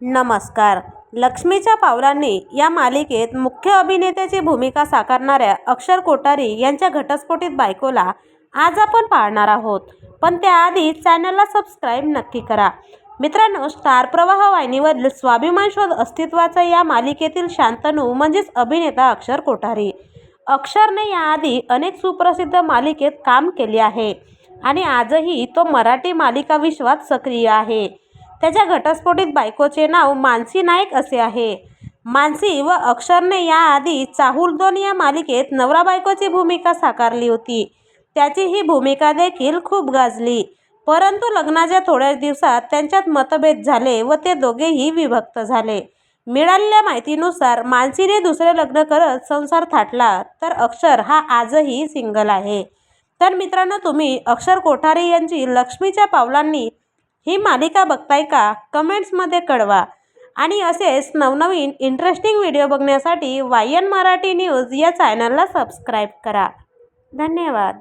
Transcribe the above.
नमस्कार. लक्ष्मीच्या पावलांनी या मालिकेत मुख्य अभिनेत्याची भूमिका साकारणाऱ्या अक्षर कोठारी यांच्या घटस्फोटित बायकोला आज आपण पाहणार आहोत. पण त्याआधी चॅनलला सबस्क्राईब नक्की करा. मित्रांनो स्टार प्रवाह वाहिनीवरील स्वाभिमान शोध अस्तित्वाचा या मालिकेतील शांतनू म्हणजेच अभिनेता अक्षर कोठारी. अक्षरने याआधी अनेक सुप्रसिद्ध मालिकेत काम केले आहे आणि आजही तो मराठी मालिका विश्वात सक्रिय आहे. त्याच्या घटस्फोटित बायकोचे नाव मानसी नाईक असे आहे. मानसी व अक्षरने याआधी चाहूल दोन या मालिकेत नवरा बायकोची भूमिका साकारली होती. त्याची ही भूमिका देखील खूप गाजली. परंतु लग्नाच्या थोड्याच दिवसात त्यांच्यात मतभेद झाले व ते दोघेही विभक्त झाले. मिळालेल्या माहितीनुसार मानसीने दुसरे लग्न करत संसार थाटला तर अक्षर हा आजही सिंगल आहे. तर मित्रांनो तुम्ही अक्षर कोठारी यांची लक्ष्मीच्या पावलांनी ही मालिका बघताय का? कमेंट्समध्ये कळवा. आणि असेच नवनवीन इंटरेस्टिंग व्हिडिओ बघण्यासाठी वाय एन मराठी न्यूज या चॅनलला सबस्क्राईब करा. धन्यवाद.